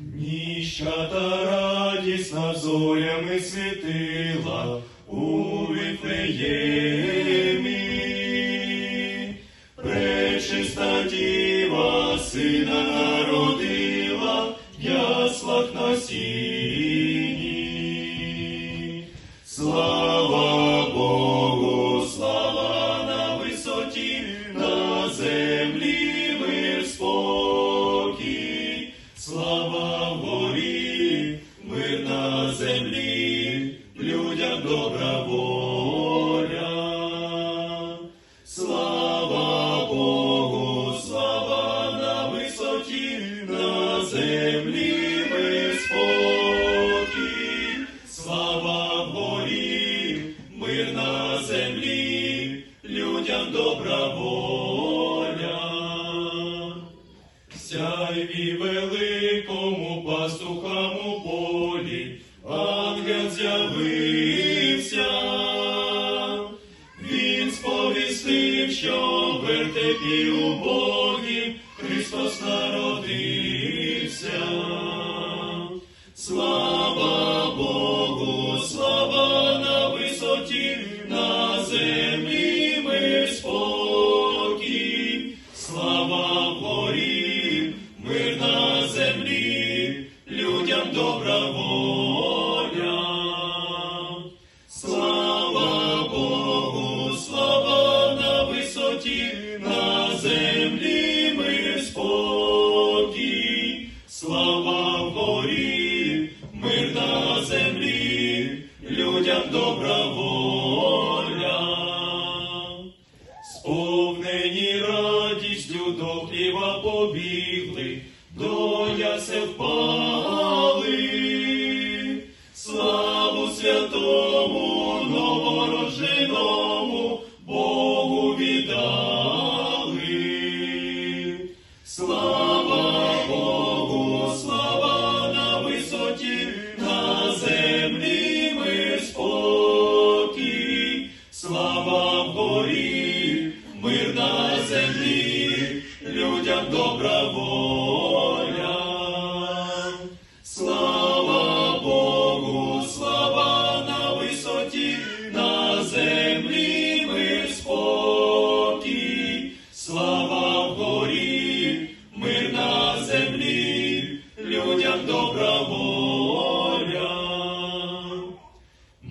Ніща та радісна зорями світила у Вифлеємі. Пречиста діва сина народила в яслах на сіні. Слава добра воля. Слава Богу, слава на висоті, на землі мир спокій, слава вгорі, мир на землі, людям добра воля. Сяйві великому пастухам у полі, в у Богів Христос народився. Слава Богу, слава на висоті, на землі мир спокій, слава вгорі, мир на землі, людям добра воля. Слава вгорі, мир на землі, людям добра воля. Сповнені радістю до хліва побігли, до ясел впали. Славу святому новороженому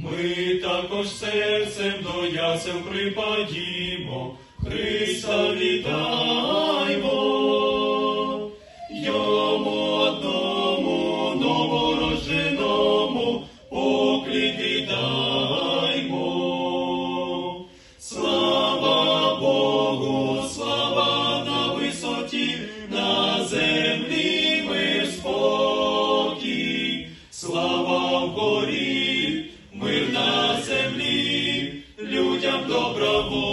Ми також серцем до ясен припадімо, Христа вітаймо, йому одному новороженому поклід віддаймо. Слава Богу, слава на висоті, на землі ми спокій, слава в горі мир на землі, людям доброго.